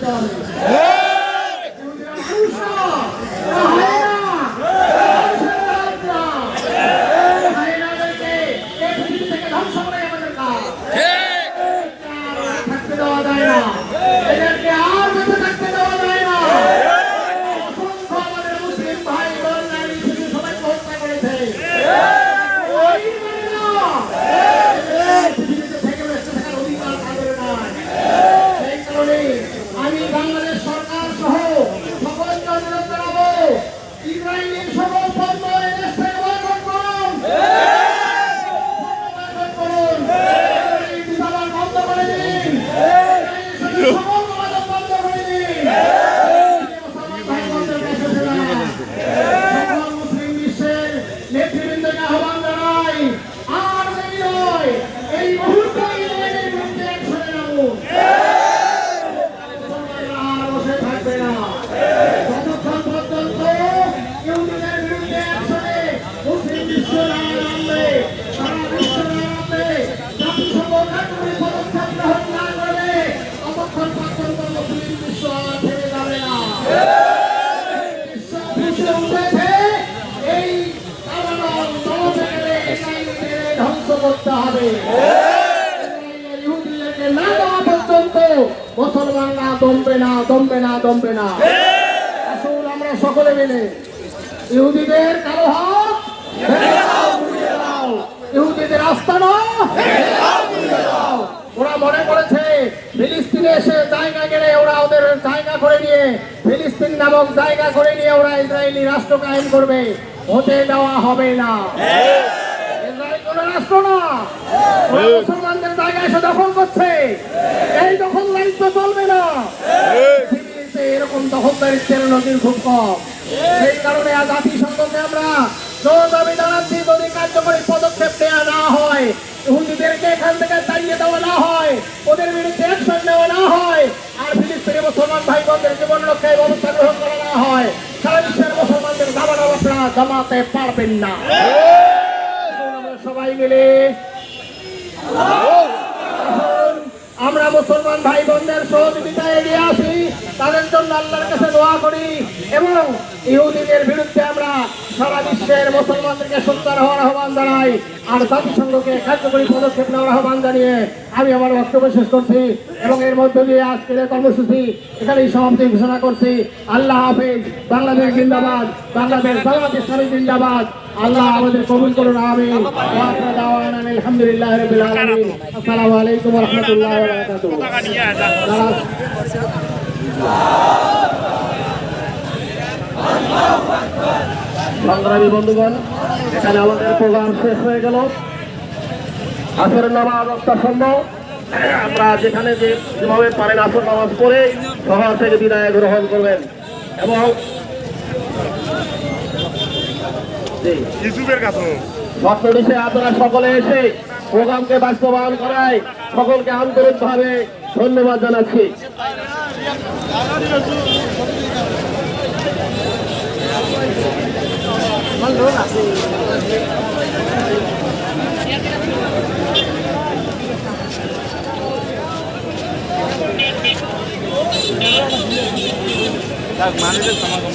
দিতে হবে ইহুদিরা মানুষ না, এরা হায়না, মানুষের জাত না। হায়নাদেরকে এই পৃথিবী থেকে ধ্বংস করাই আমাদের কাজ। আর থাকতে দেওয়া যায় না এদেরকে আর বেঁচে থাকতে দেওয়া যায় না অসংখ্য আমাদের মুসলিম ভাই বোন নারী শিশু সবাইকে হত্যা করেছে ওই মানে না। এই পৃথিবীতে থেকে বেঁচে থাকার অধিকার তাদের নাই। সেই কারণে আমি বাংলাদেশ সরকার সহ সকলকে অনুরোধ জানাব ইসরায়েলের সকল পণ্য এই দেশ থেকে বয়কট করুন বয়কট করুন এই বিধান বন্ধ করে দিন এই সকল মাদক বন্ধ করে দিন মুসলমান ভাই বোনদের কাছে শোনা। সকল মুসলিম বিশ্বের নেতৃবৃন্দকে আহ্বান জানাই আর দেরি নয় এই মুহূর্তে ইসরায়েলের বিরুদ্ধে অ্যাকশনে নামুন মুসলমানরা আর বসে থাকবে না যতক্ষণ পর্যন্ত ইহুদিদের বিরুদ্ধে অ্যাকশনে মুসলিম বিশ্ব না নামবে সারা বিশ্ব না নামবে জাতিসংঘ কার্যকরী পদক্ষেপ গ্রহণ না করবে ততক্ষণ পর্যন্ত মুসলিম বিশ্ব আর থেমে যাবে না বিশ্ব ফুসে উঠেছে এই কারণ দমনে গেলে ইসরায়েলকে ধ্বংস করতে হবে ইসরায়েলের ইহুদিদেরকে না দেওয়া পর্যন্ত মুসলমানরা দমবে না দমবে না দমবে না। আসুন আমরা সকলে মিলে ইহুদিদের কালো হাত ইহুদিদের আস্তানা। ওরা মনে করেছে ফিলিস্তিনে এসে জায়গা গেলে ওরা ওদের জায়গা করে নিয়ে ফিলিস্তিন নামক জায়গা করে নিয়ে ওরা ইসরায়েলি রাষ্ট্র কায়েম করবে। হতে দেওয়া হবে না। ইসরায়েল কোনো রাষ্ট্র না। মুসলমানদের জায়গা এসে দখল করছে। এই দখল লাইন তো চলবে না। পৃথিবীতে এরকম দখলদারিত্বের নদীর খুব কম। সেই কারণে আজ জাতিসংঘকে আমরা জোর দাবি জানাচ্ছি যদি কার্যকরী পদক্ষেপ নেওয়া না হয় ইহুদিদেরকে এখান থেকে তাড়িয়ে দেওয়া না হয় ওদের বিরুদ্ধে অ্যাকশন নেওয়া না হয় আর ফিলিস্তিনি মুসলমান ভাই বোনদের জীবন রক্ষায় ব্যবস্থা গ্রহণ করা না হয় সারা বিশ্বের মুসলমানদের দাবানো আপনারা জমাতে পারবেন না। সবাই মিলে মুসলমান ভাই বোনদের সহযোগিতা এগিয়ে আসি। তাদের জন্য আল্লাহর কাছে দোয়া করি এবং ইহুদিদের বিরুদ্ধে আমরা সারা বিশ্বের মুসলমানদেরকে সুন্দর হওয়ার আহ্বান জানাই। আর জাতিসংঘকে কার্যকরী পদক্ষেপ নেওয়ার আহ্বান জানিয়ে আমি আমার বক্তব্য শেষ করছি এবং এর মধ্য দিয়ে আজকের কর্মসূচি এখানেই সমাপ্তি ঘোষণা করছি। আল্লাহ হাফিজ, বাংলাদেশ জিন্দাবাদ, বাংলাদেশ ইসলামী জিন্দাবাদ। আল্লাহ আমাদের কবুল করুন দাওয়ানা আলহামদুলিল্লাহি রাব্বিল আলামিন। আসসালামু আলাইকুম রাহমাতুল্লাহি সংগ্রামী বন্ধুগণ, এখানে আমাদের প্রোগ্রাম শেষ হয়ে গেল। আসর নামাজ অত্যাসন্ন আমরা যেখানে যেভাবে পারেন আসর নামাজ পড়ে শহর থেকে বিদায় গ্রহণ করবেন। এবং ইউসুফের কাছে। আপনারা সকলে এসে প্রোগ্রামকে বাস্তবায়ন করায় সকলকে আন্তরিকভাবে ধন্যবাদ জানাচ্ছি। মানুষের সমাগম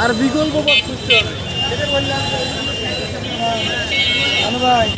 আর বিকল্প পথ খুঁজতে হবে। ভাই